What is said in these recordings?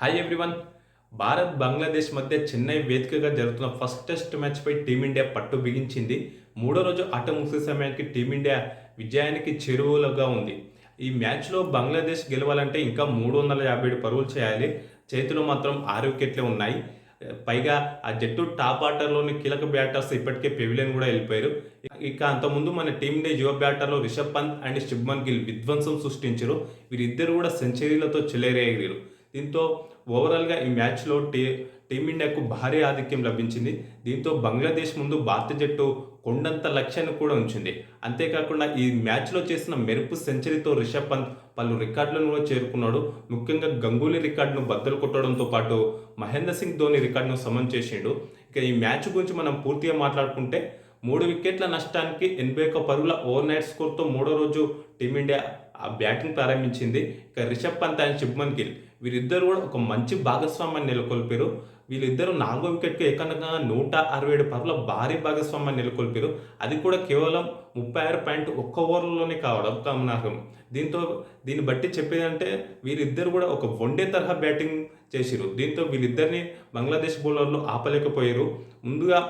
Hi everyone Bharat Bangladesh మధ్య చెన్నై వేదికగా జరుగుతున్న ఫస్ట్ టెస్ట్ మ్యాచ్పై టీమిండియా పట్టు బిగించింది. మూడో రోజు ఆట ముగిసే సమయానికి టీమిండియా విజయానికి చెరువులుగా ఉంది. ఈ మ్యాచ్లో బంగ్లాదేశ్ గెలవాలంటే ఇంకా మూడు వందల యాభై ఏడు పరుగులు చేయాలి. చేతిలో మాత్రం ఆరు వికెట్లే ఉన్నాయి. పైగా ఆ జట్టు టాప్ ఆర్డర్లోని కీలక బ్యాటర్స్ ఇప్పటికే పెవిలియన్ కూడా వెళ్ళిపోయారు. ఇక అంతకుముందు మన టీమిండియా యువ బ్యాటర్లో రిషబ్ పంత్ అండ్ శుభ్మన్ గిల్ విధ్వంసం సృష్టించారు. వీరిద్దరు కూడా సెంచరీలతో చెలరేగారు దీంతో ఓవరాల్గా ఈ మ్యాచ్లో టీ టీమిండియాకు భారీ ఆధిక్యం లభించింది. దీంతో బంగ్లాదేశ్ ముందు భారత జట్టు కొండంత లక్ష్యాన్ని కూడా ఉంచింది. అంతేకాకుండా ఈ మ్యాచ్లో చేసిన మెరుపు సెంచరీతో రిషబ్ పంత్ పలు రికార్డులను కూడా చేరుకున్నాడు. ముఖ్యంగా గంగూలీ రికార్డును బద్దలు కొట్టడంతో పాటు మహేంద్ర సింగ్ ధోని రికార్డును సమం చేసిండు. ఇక ఈ మ్యాచ్ గురించి మనం పూర్తిగా మాట్లాడుకుంటే మూడు వికెట్ల నష్టానికి ఎనభై ఒక్క పరుగుల ఓవర్ నైట్ స్కోర్తో మూడో రోజు టీమిండియా ఆ బ్యాటింగ్ ప్రారంభించింది. ఇక రిషబ్ పంత్ అండ్ శుభ్మన్ గిల్. వీరిద్దరు కూడా ఒక మంచి భాగస్వామ్యాన్ని నెలకొల్పారు. వీళ్ళిద్దరూ నాలుగో వికెట్కి ఏకంగా నూట అరవై ఏడు పరుగుల భారీ భాగస్వామ్యాన్ని నెలకొల్పారు. అది కూడా కేవలం ముప్పై ఆరు పాయింట్ ఒక్క ఓవర్లోనే కావడం గమనార్హం. దీంతో దీన్ని బట్టి చెప్పేదంటే వీరిద్దరు కూడా ఒక వన్డే తరహా బ్యాటింగ్ చేసిరు దీంతో వీళ్ళిద్దరిని బంగ్లాదేశ్ బౌలర్లు ఆపలేకపోయారు. ముందుగా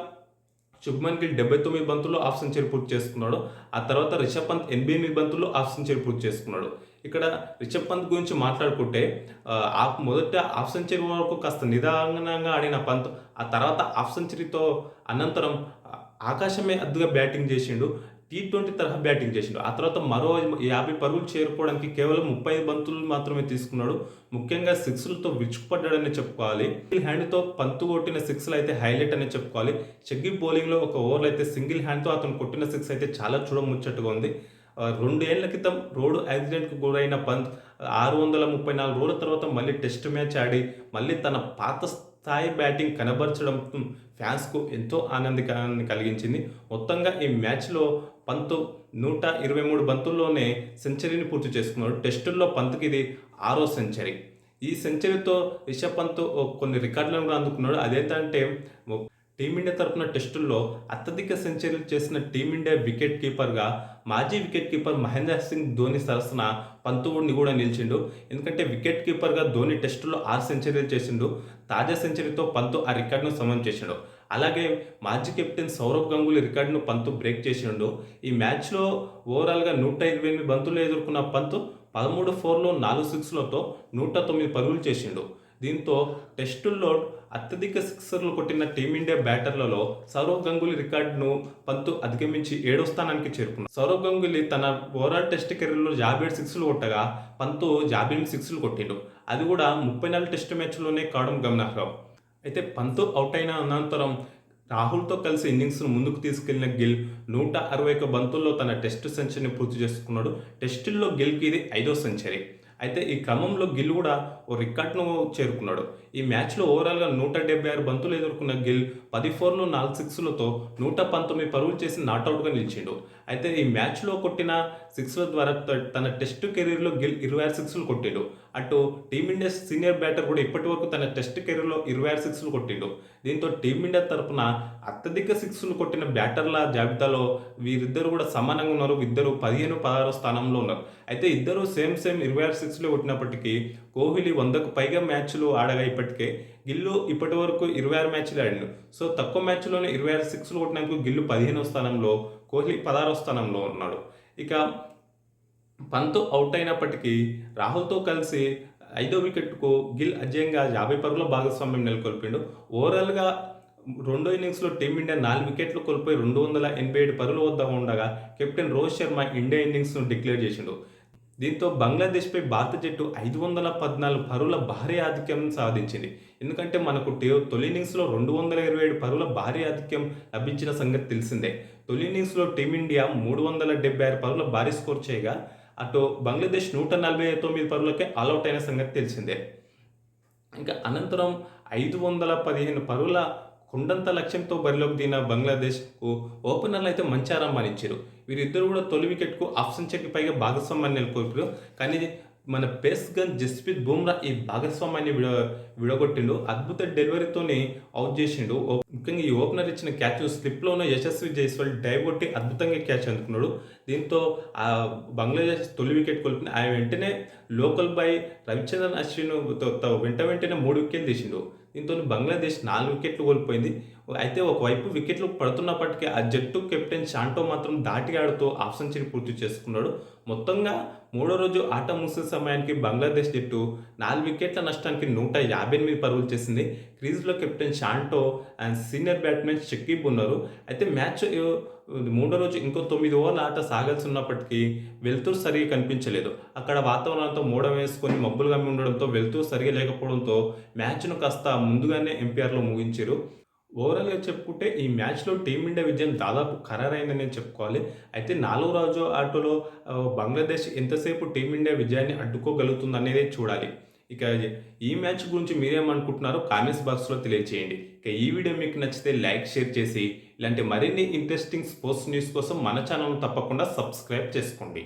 శుభ్మన్ గిల్ డెబ్బై తొమ్మిది బంతుల్లో హాఫ్ సెంచరీ పూర్తి చేసుకున్నాడు. ఆ తర్వాత రిషబ్ పంత్ ఎనభై ఎనిమిది బంతుల్లో హాఫ్ సెంచరీ పూర్తి చేసుకున్నాడు. ఇక్కడ రిషబ్ పంత్ గురించి మాట్లాడుకుంటే ఆ మొదట హాఫ్ సెంచరీ వరకు కాస్త నిదానంగా ఆడిన పంత్ ఆ తర్వాత హాఫ్ సెంచరీతో అనంతరం ఆకాశమే అద్దుగా బ్యాటింగ్ చేసిండు. టీ ట్వంటీ తరహా బ్యాటింగ్ చేసిండు. ఆ తర్వాత మరో యాభై పరుగులు చేరుకోవడానికి కేవలం ముప్పై ఐదు మాత్రమే తీసుకున్నాడు. ముఖ్యంగా సిక్స్లతో విరుచుకుపడ్డాడని చెప్పుకోవాలి. హ్యాండ్తో పంతు కొట్టిన సిక్స్లు అయితే హైలైట్ అనే చెప్పుకోవాలి. చెగ్గి బౌలింగ్లో ఒక ఓవర్లో అయితే సింగిల్ హ్యాండ్తో అతను కొట్టిన సిక్స్ అయితే చాలా చూడముచ్చట్టుగా ఉంది. రెండు ఏళ్ళ క్రితం రోడ్డు యాక్సిడెంట్కి గురైన పంత్ ఆరు వందల ముప్పై నాలుగు రోజుల తర్వాత మళ్ళీ టెస్ట్ మ్యాచ్ ఆడి మళ్ళీ తన పాత స్థాయి బ్యాటింగ్ కనబరచడం ఫ్యాన్స్కు ఎంతో ఆనందకరాన్ని కలిగించింది. మొత్తంగా ఈ మ్యాచ్లో పంతు నూట ఇరవై మూడు బంతుల్లోనే సెంచరీని పూర్తి చేసుకున్నాడు. టెస్టుల్లో పంత్కి ఇది ఆరో సెంచరీ. ఈ సెంచరీతో రిషబ్ పంత్ కొన్ని రికార్డులను కూడా అందుకున్నాడు. అదేంటంటే టీమిండియా తరఫున టెస్టుల్లో అత్యధిక సెంచరీలు చేసిన టీమిండియా వికెట్ కీపర్గా మాజీ వికెట్ కీపర్ మహేంద్ర సింగ్ ధోని సరసన పంతువుడిని కూడా నిలిచిండు. ఎందుకంటే వికెట్ కీపర్గా ధోని టెస్టులో ఆరు సెంచరీలు చేసిండు. తాజా సెంచరీతో పంతు ఆ రికార్డును సమం చేసిండు. అలాగే మాజీ కెప్టెన్ సౌరవ్ గంగూలీ రికార్డును పంతు బ్రేక్ చేసిండు. ఈ మ్యాచ్లో ఓవరాల్గా నూట ఇరవై ఎనిమిది బంతులు ఎదుర్కొన్న పంతు పదమూడు ఫోర్లో నాలుగు సిక్స్లతో నూట తొమ్మిది పరుగులు చేసిండు. దీంతో టెస్టుల్లో అత్యధిక సిక్సర్లు కొట్టిన టీమిండియా బ్యాటర్లలో సౌరవ్ గంగూలీ రికార్డును పంతు అధిగమించి ఏడో స్థానానికి చేరుకున్నాడు. సౌరవ్ గంగూలీ తన ఓవరాల్ టెస్ట్ కెరీర్లో యాభై ఏడు సిక్స్లు కొట్టగా పంతు యాభై ఎనిమిది సిక్స్లు కొట్టిండు. అది కూడా ముప్పై నాలుగు టెస్ట్ మ్యాచ్లోనే కావడం గమనార్హం. అయితే పంతు అవుట్ అయిన అనంతరం రాహుల్తో కలిసి ఇన్నింగ్స్ను ముందుకు తీసుకెళ్ళిన గిల్ నూట అరవై ఒక్క బంతుల్లో తన టెస్ట్ సెంచరీని పూర్తి చేసుకున్నాడు. టెస్టుల్లో గిల్కి ఇది ఐదో సెంచరీ. అయితే ఈ క్రమంలో గిల్ కూడా ఓ రికార్డ్ను చేరుకున్నాడు. ఈ మ్యాచ్లో ఓవరాల్గా నూట డెబ్బై ఆరు బంతులు ఎదుర్కొన్న గిల్ పది ఫోర్లు నాలుగు సిక్స్లతో నూట పంతొమ్మిది పరుగులు చేసి నాట్అవుట్గా నిలిచిండు. అయితే ఈ మ్యాచ్లో కొట్టిన సిక్స్ల ద్వారా తన టెస్ట్ కెరీర్లో గిల్ ఇరవై ఆరు సిక్స్లు కొట్టిండు. అటు టీమిండియా సీనియర్ బ్యాటర్ కూడా ఇప్పటి వరకు తన టెస్ట్ కెరీర్లో ఇరవై ఆరు సిక్స్లు కొట్టిండు. దీంతో టీమిండియా తరఫున అత్యధిక సిక్స్లు కొట్టిన బ్యాటర్ల జాబితాలో వీరిద్దరు కూడా సమానంగా ఉన్నారు. ఇద్దరు పదిహేను పదహారు స్థానంలో ఉన్నారు. అయితే ఇద్దరు సేమ్ సేమ్ ఇరవై ఆరు సిక్స్లు కొట్టినప్పటికీ కోహ్లీ వందకు పైగా మ్యాచ్లు ఆడగా ఇప్పటికే గిల్లు ఇప్పటి వరకు ఇరవై ఆరు మ్యాచ్లు ఆడిండు. సో తక్కువ మ్యాచ్లోనే ఇరవై ఆరు సిక్స్లు కొట్టినందుకు గిల్లు పదిహేనో స్థానంలో కోహ్లీ పదహారో స్థానంలో ఉన్నాడు. ఇక పంత్ అవుట్ అయినప్పటికీ రాహుల్తో కలిసి ఐదో వికెట్కు గిల్ అజయంగా యాభై పరుగుల భాగస్వామ్యం నెలకొల్పిండు. ఓవరాల్గా రెండో ఇన్నింగ్స్లో టీమిండియా నాలుగు వికెట్లు కోల్పోయి రెండు వందల ఎనభై ఏడు పరుల వద్ద ఉండగా కెప్టెన్ రోహిత్ శర్మ ఇండియా ఇన్నింగ్స్ను డిక్లేర్ చేసిండు. దీంతో బంగ్లాదేశ్పై భారత జట్టు ఐదు వందల పద్నాలుగు పరుల భారీ ఆధిక్యం సాధించింది. ఎందుకంటే మనకు తొలి ఇన్నింగ్స్లో రెండు వందల ఇరవై ఏడు పరుల భారీ ఆధిక్యం లభించిన సంగతి తెలిసిందే. తొలి ఇన్నింగ్స్లో టీమిండియా మూడు వందల డెబ్బై ఆరు పరుల భారీ స్కోర్ చేయగా అటు బంగ్లాదేశ్ నూట నలభై తొమ్మిది పరులకే ఆల్అౌట్ అయిన సంగతి తెలిసిందే. ఇంకా అనంతరం ఐదు వందల పదిహేను పరుల కుండంత లక్ష్యంతో బరిలోకి దిగిన బంగ్లాదేశ్కు ఓపెనర్లు అయితే మంచి ఆరంభాన్ని ఇచ్చారు. వీరిద్దరు కూడా తొలి వికెట్కు ఆప్షన్ సెంచరీకి పైగా భాగస్వామ్యాన్ని నెలకొల్పారు. కానీ మన పేస్ గన్ జస్ప్రీత్ బుమ్రా ఈ భాగస్వామ్యాన్ని విడ విడగొట్టిండు. అద్భుత డెలివరీతోనే అవుట్ చేసిండు. ముఖ్యంగా ఈ ఓపెనర్ ఇచ్చిన క్యాచ్ స్లిప్లోనే యశస్వి జైస్వాల్ డైవ్ కొట్టి అద్భుతంగా క్యాచ్ అందుకున్నాడు. దీంతో ఆ బంగ్లాదేశ్ తొలి వికెట్ కోల్పోయిన ఆయన వెంటనే లోకల్ బై రవిచంద్రన్ అశ్విన్ తో- వెంట వెంటనే మూడు వికెట్లు తీసిండు. దీంతో బంగ్లాదేశ్ నాలుగు వికెట్లు కోల్పోయింది. అయితే ఒకవైపు వికెట్లు పడుతున్నప్పటికీ ఆ జట్టు కెప్టెన్ షాంటో మాత్రం దాటి ఆడుతూ హాఫ్ సెంచరీ పూర్తి చేసుకున్నాడు. మొత్తంగా మూడో రోజు ఆట ముగిసే సమయానికి బంగ్లాదేశ్ జట్టు నాలుగు వికెట్ల నష్టానికి నూట యాభై ఎనిమిది పరుగులు చేసింది. క్రీజ్లో captain Shanto and senior batsmen Shakib ఉన్నారు. అయితే మ్యాచ్ మూడో రోజు ఇంకో తొమ్మిది ఓవర్ల ఆట సాగాల్సి ఉన్నప్పటికీ వెలుతురు సరిగా కనిపించలేదు. అక్కడ వాతావరణంతో మూడ వేసుకొని మబ్బులుగా ఉండడంతో వెలుతురు సరిగా లేకపోవడంతో మ్యాచ్ను కాస్త ముందుగానే ఎంపీఆర్లో ముగించారు. ఓవరాల్గా చెప్పుకుంటే ఈ మ్యాచ్లో టీమిండియా విజయం దాదాపు ఖరారైందని నేను చెప్పుకోవాలి. అయితే నాలుగో రోజు ఆటలో బంగ్లాదేశ్ ఎంతసేపు టీమిండియా విజయాన్ని అడ్డుకోగలుగుతుంది అనేది చూడాలి. ఇక ఈ మ్యాచ్ గురించి మీరేమనుకుంటున్నారో కామెంట్స్ బాక్స్లో తెలియజేయండి ఇక ఈ వీడియో మీకు నచ్చితే లైక్ షేర్ చేసి ఇలాంటి మరిన్ని ఇంట్రెస్టింగ్ స్పోర్ట్స్ న్యూస్ కోసం మన ఛానల్ తప్పకుండా సబ్స్క్రైబ్ చేసుకోండి.